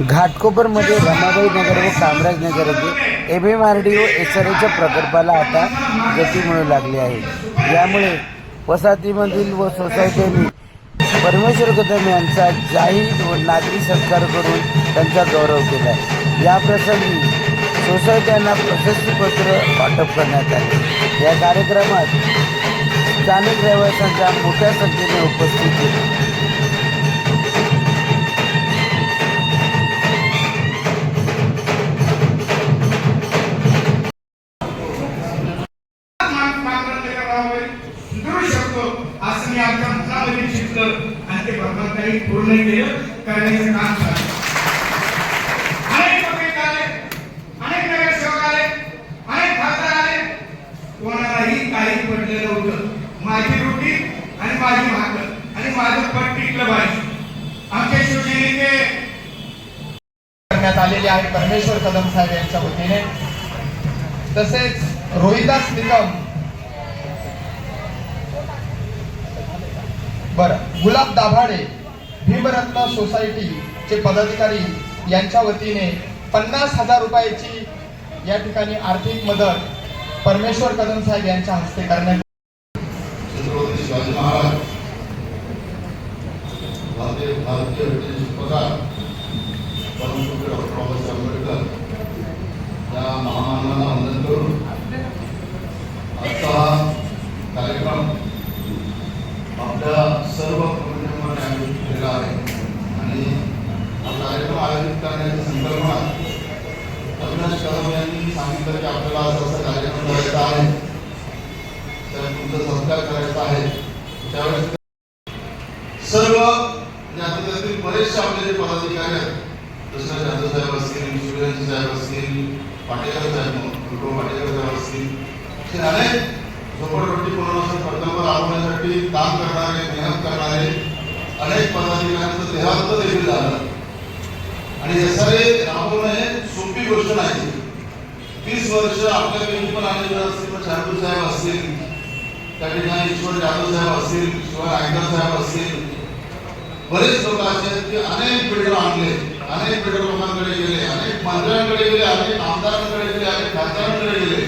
घाटकोपरमध्ये रमाबाई नगर व कामराज नगर येथे M M R D O S R एच्या प्रकल्पाला आता गती मिळू लागली आहे. यामुळे वसाहतीमधील व सोसायट्यांनी परमेश्वर कदम यांचा जाहीर व नागरी सत्कार करून त्यांचा गौरव केला या प्रसंगी सोसायट्यांना प्रशस्तीपत्र वाटप करण्यात आले. या कार्यक्रमात स्थानिक रहिवाशांच्या मोठ्या संख्येने उपस्थित होते. असं मी आमच्या मनामध्ये शिकलं. आणि ते भगवंतांनी पूर्ण केलं करण्याचं काम झालं अनेक पब्लिक आले अनेक नगरसेवक आले अनेक खासदार आले. कोणालाही काही पडलं नव्हतं. माझी रोटी आणि माझी भाकर आणि माझं पट टिकलं पाहिजे. आमच्या शिवसेनेचे करण्यात आलेले आहे परमेश्वर कदम साहेब यांच्या वतीने. तसेच रोहिदास निकम बर गुलाब दाभाडे भीमरत्न सोसायटी चे पदाधिकारी यांच्या वतीने पन्नास हजार रुपयाची या ठिकाणी आर्थिक मदत परमेश्वर कदम साहेब यांच्या हस्ते करण्यात छत्रपती शिवाजी महाराज भारतीय भारतीय ब्रिटिश पगार परमपूज्य डॉक्टर बाबासाहेब आंबेडकर या महामानवाला वंदन करून आजचा हा कार्यक्रम आपल्या सर्व कमिटीमध्ये आयोजित केलेला आहे आणि हा कार्यक्रम आयोजित करण्याच्या संदर्भात अविनाश कदम यांनी सांगितलं की आपल्याला असं असा कार्यक्रम करायचा आहे तर तुमचा सत्कार करायचा आहे त्यावेळेस सर्व ज्ञातीतील बरेचसे आपले जे पदाधिकारी आहेत जसं जाधव साहेब असतील सूर्यजी साहेब असतील पाटेकर साहेब विक्रम पाटेकर साहेब असतील असे अनेक झोपडपट्टी पुनर्वसन प्रकल्प राबवण्यासाठी काम करणारे मेहनत करणारे अनेक पदाधिकाऱ्यांचं देहांत देखील झालं. आणि हे सारे राबवणं हे सोपी गोष्ट नाही. तीस वर्ष आपल्यापैकी पण आलेले असतील पण शार्दूल साहेब असतील त्या ठिकाणी ईश्वर जाधव साहेब असतील शिवाय आयकर साहेब असतील बरेच लोक असे आहेत की अनेक बिल्डर आणले अनेक बिल्डर लोकांकडे गेले अनेक मंत्र्यांकडे गेले अनेक आमदारांकडे गेले अनेक खासदारांकडे गेले.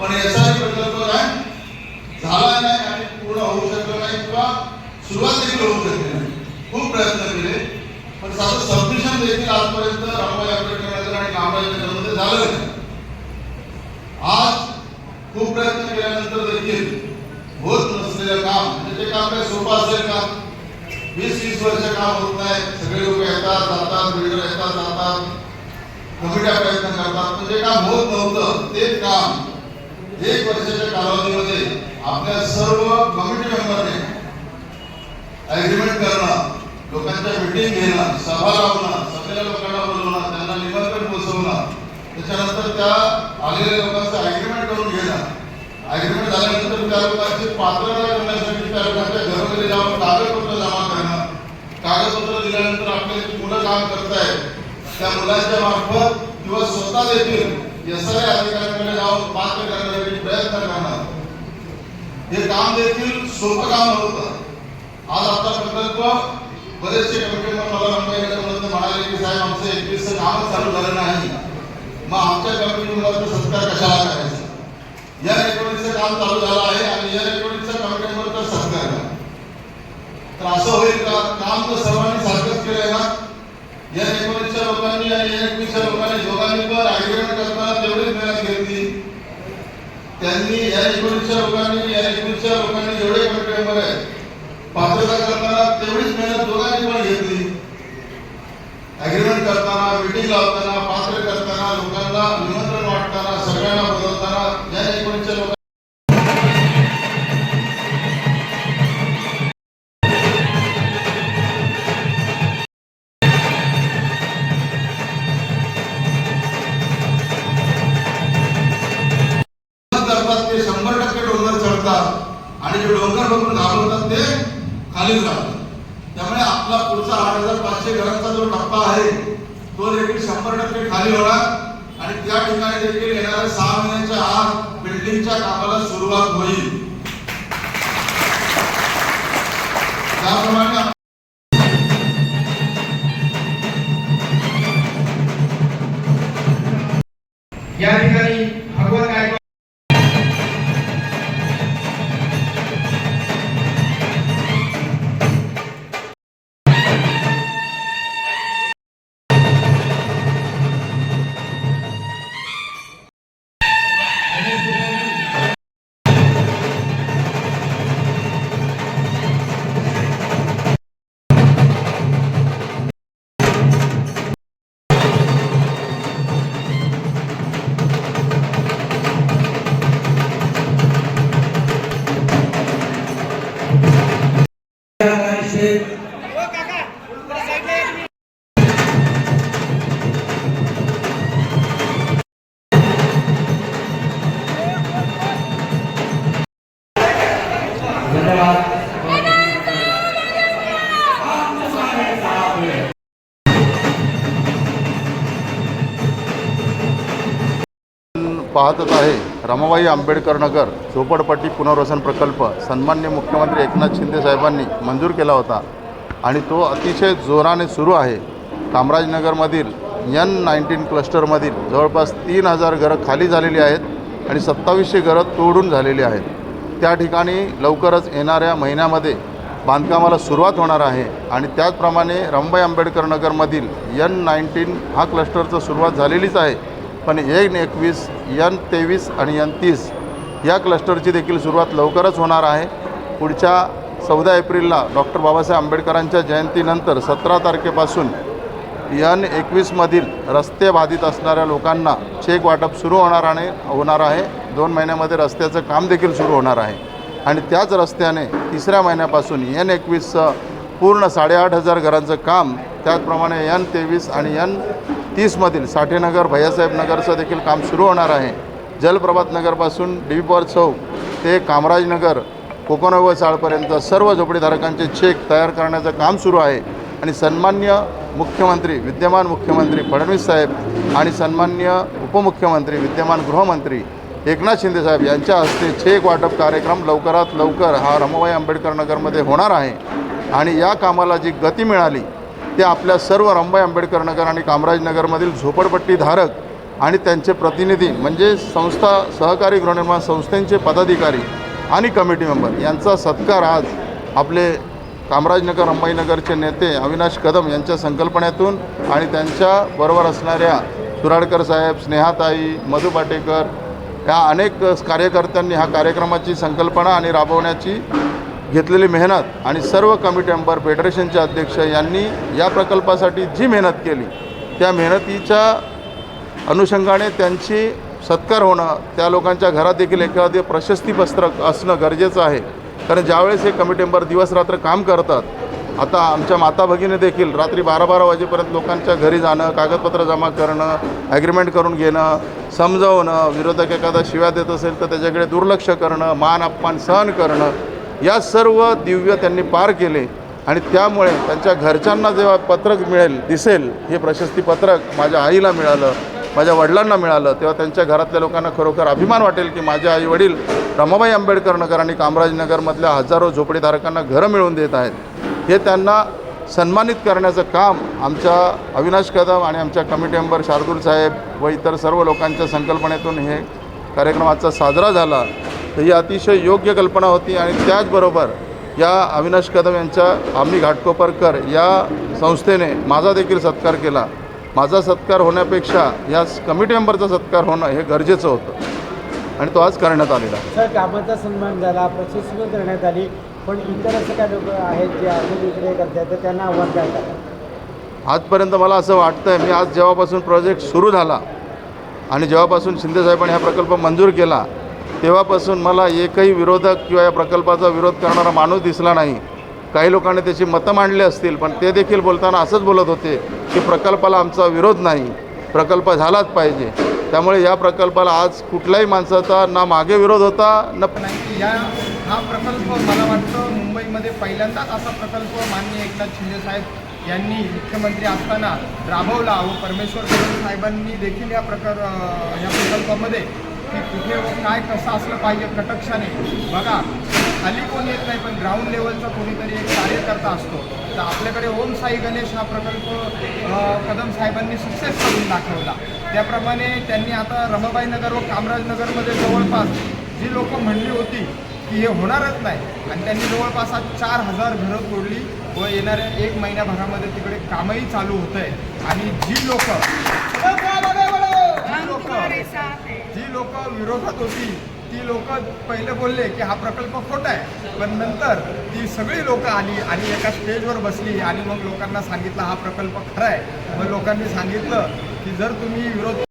पण याचा प्रकल्प काय? झाला नाही आणि पूर्ण होऊ शकला नाही किंवा सुरुवात देखील होऊ शकली नाही. खूप प्रयत्न केले. पण साधं सबमिशन देखील आजपर्यंत रामबाई आंबेडकर आणि कामराज नगरमध्ये झालं नाही. आज खूप प्रयत्न केल्यानंतर देखील होत नसलेलं काम म्हणजे ते काम काय सोपं असेल का? वीस वीस वर्ष काम होत नाही. सगळे लोक येतात जातात बिल्डर येतात जातात. कमिट्या प्रयत्न करतात. पण जे काम होत नव्हतं ते काम एक वर्षाच्या कालावधीमध्ये आपल्या सर्व कमिटी मेंबरने अग्रीमेंट करणं लोकांच्या मिटिंग घेणं सभा लावणं सगळ्या लोकांना बोलवणं त्यांना निमंत्रण पोहोचवणं त्याच्यानंतर त्या आलेल्या लोकांचं अग्रीमेंट करून घेणं. अग्रीमेंट झाल्यानंतर त्या लोकांची पात्रता करण्यासाठी त्या लोकांच्या घरोघरी जाऊन कागदपत्र जमा करणं. कागदपत्र दिल्यानंतर आपले मुलं काम करतायत. त्या मुलांच्या मार्फत किंवा स्वतः देखील एस आय अधिकाऱ्यांकडे जाऊन पात्र करण्यासाठी प्रयत्न करणार. हे काम देखील सोपं काम नव्हतं. आज आपला प्रकल्प बरेचसे कमिटी मला रंगाई म्हणाले की साहेब आमचं एकवीस कामच चालू झालं नाही. मग आमच्या कमिटी मुलाचा सत्कार कशाला करायचा? या एकोणीसचं काम चालू झालं आहे आणि या एकोणीसच्या कमिटी तर सत्कार तर असं होईल का? काम तर सर्वांनी सारखंच केलंय ना? लोकांनी लोकांनी दोघांनी पण करताना तेवढीच मेहनत घेतली. त्यांनी या एकोणीसच्या लोकांनी या एकवीसच्या लोकांनी जेवढे कमिटी मेंबर आहेत पात्रता करताना तेवढीच मेहनत दोघांनी पण घेतली. अग्रीमेंट करताना मीटिंग लावताना डोंगर आणि जे डोंगर बघून घाबरतात ते खालीच राहतात. त्यामुळे आपला पुढचा आठ हजार पाचशे घरांचा जो टप्पा आहे तो देखील शंभर टक्के खाली होणार. आणि त्या ठिकाणी देखील येणाऱ्या सहा महिन्याच्या आत बिल्डिंगच्या कामाला सुरुवात होईल. त्याप्रमाणे पाहतच आहे. रमाबाई आंबेडकर नगर झोपडपट्टी पुनर्वसन प्रकल्प सन्मान्य मुख्यमंत्री एकनाथ शिंदे साहेबांनी मंजूर केला होता. आणि तो अतिशय जोराने सुरू आहे. कामराजनगरमधील यन नाईन्टीन क्लस्टरमधील जवळपास तीन हजार घरं खाली झालेली आहेत आणि सत्तावीसशे घरं तोडून झालेली आहेत. त्या ठिकाणी लवकरच येणाऱ्या महिन्यामध्ये बांधकामाला सुरुवात होणार आहे आणि त्याचप्रमाणे रमबाई आंबेडकर नगरमधील यन नाईन्टीन हा क्लस्टरचं सुरुवात झालेलीच आहे. पण एन एकवीस यन तेवीस आणि यन तीस या क्लस्टरची देखील सुरुवात लवकरच होणार आहे. पुढच्या चौदा एप्रिलला डॉक्टर बाबासाहेब आंबेडकरांच्या जयंतीनंतर सतरा तारखेपासून यन एकवीसमधील रस्ते बाधित असणाऱ्या लोकांना चेक वाटप सुरू होणार आणि होणार आहे. दोन महिन्यामध्ये रस्त्याचं काम देखील सुरू होणार आहे. आणि त्याच रस्त्याने तिसऱ्या महिन्यापासून यन एकवीसचं पूर्ण साडेआठ हजार घरांचं काम त्याचप्रमाणे यन तेवीस आणि यन तीसमधील साठेनगर भैयासाहेब नगरचं देखील काम सुरू होणार आहे. जलप्रभात नगरपासून डी चौक ते कामराजनगर कोकणव चाळपर्यंत सर्व झोपडीधारकांचे चेक तयार करण्याचं काम सुरू आहे. आणि सन्मान्य मुख्यमंत्री विद्यमान मुख्यमंत्री फडणवीस साहेब आणि सन्मान्य उपमुख्यमंत्री विद्यमान गृहमंत्री एकनाथ शिंदे साहेब यांच्या हस्ते चेक वाटप कार्यक्रम लवकरात लवकर हा रमाबाई आंबेडकर नगरमध्ये होणार आहे. आणि या कामाला जी गती मिळाली ते आपल्या सर्व रंबाई आंबेडकर नगर आणि कामराजनगरमधील झोपडपट्टीधारक आणि त्यांचे प्रतिनिधी म्हणजे संस्था सहकारी गृहनिर्माण संस्थेचे पदाधिकारी आणि कमिटी मेंबर यांचा सत्कार आज आपले कामराजनगर अंबाईनगरचे नेते अविनाश कदम यांच्या संकल्पनेतून आणि त्यांच्याबरोबर असणाऱ्या सुराडकर साहेब स्नेहाताई मधु पाटेकर या अनेक कार्यकर्त्यांनी हा कार्यक्रमाची संकल्पना आणि राबवण्याची घेतलेली मेहनत आणि सर्व कमिटी मेंबर फेडरेशनचे अध्यक्ष यांनी या प्रकल्पासाठी जी मेहनत केली त्या मेहनतीच्या अनुषंगाने त्यांची सत्कार होणं त्या लोकांच्या घरात देखील एखादे प्रशस्तीपत्रक असणं गरजेचं आहे. कारण ज्यावेळेस हे कमिटी मेंबर दिवसरात्र काम करतात आता आमच्या माता भगिनी देखील रात्री बारा बारा वाजेपर्यंत लोकांच्या घरी जाणं कागदपत्र जमा करणं ॲग्रीमेंट करून घेणं समजवणं विरोधक एखादा शिव्या देत असेल तर त्याच्याकडे दुर्लक्ष करणं मान अपमान सहन करणं या सर्व दिव्य त्यांनी पार केले आणि त्यामुळे त्यांच्या घरच्यांना जेव्हा पत्रक मिळेल दिसेल हे प्रशस्ती पत्रक माझ्या आईला मिळालं माझ्या वडिलांना मिळालं तेव्हा त्यांच्या घरातल्या लोकांना खरोखर अभिमान वाटेल की माझे आई वडील रमाबाई आंबेडकर नगर आणि कामराजनगरमधल्या हजारो झोपडीधारकांना घरं मिळवून देत आहेत. हे त्यांना सन्मानित करण्याचं काम आमच्या अविनाश कदम आणि आमच्या कमिटी मेंबर शार्दूल साहेब व इतर सर्व लोकांच्या संकल्पनेतून हे कार्यक्रमाचा साजरा झाला. तर ही अतिशय योग्य कल्पना होती आणि त्याचबरोबर या अविनाश कदम यांच्या आम्ही घाटकोपरकर या संस्थेने माझा देखील सत्कार केला. माझा सत्कार होण्यापेक्षा या कमिटी मेंबरचा सत्कार होणं हे गरजेचं होतं. आणि तो आज करण्यात आलेला. सर कामाचा सन्मान झाला प्रशस्ती पण करण्यात आली पण इतर असे काय लोक आहेत जे अजून इकडे करतात त्यांना आव्हान करतात आजपर्यंत मला असं वाटतं आहे मी आज जेव्हापासून प्रोजेक्ट सुरू झाला आणि जेव्हापासून शिंदेसाहेबांनी हा प्रकल्प मंजूर केला तेव्हापासून मला एकही विरोधक किंवा या प्रकल्पाचा विरोध करणारा माणूस दिसला नाही. काही लोकांनी त्याची मतं मांडली असतील पण ते देखील बोलताना असंच बोलत होते की प्रकल्पाला आमचा विरोध नाही. प्रकल्प झालाच पाहिजे. त्यामुळे या प्रकल्पाला आज कुठल्याही माणसाचा ना मागे विरोध होता न नाही या हा प्रकल्प मला वाटतं मुंबईमध्ये पहिल्यांदाच असा प्रकल्प माननीय एकनाथ शिंदे साहेब यांनी मुख्यमंत्री असताना राबवला व परमेश्वर साहेबांनी देखील या प्रकार या प्रकल्पामध्ये की कुठे व काय कसं असलं पाहिजे कटक्षाने बघा खाली कोणी येत नाही पण ग्राउंड लेवलचा कोणीतरी एक कार्यकर्ता असतो. तर आपल्याकडे ओम साई गणेश हा प्रकल्प कदम साहेबांनी सक्सेस करून दाखवला. त्याप्रमाणे त्यांनी आता रमाबाई नगर व कामराजनगरमध्ये जवळपास जी लोक म्हणली होती की हे होणारच नाही आणि त्यांनी जवळपास आज चार हजार घरं तोडली व येणाऱ्या एक महिन्याभरामध्ये तिकडे कामही चालू होत आहे आणि जी लोक लोक विरोधात होती. ती लोक पहिले बोलले की हा प्रकल्प खोटा आहे. पण नंतर ती सगळी लोक आली आणि एका स्टेजवर बसली आणि मग लोकांना सांगितलं हा प्रकल्प खरा आहे. मग लोकांनी सांगितलं की जर तुम्ही विरोध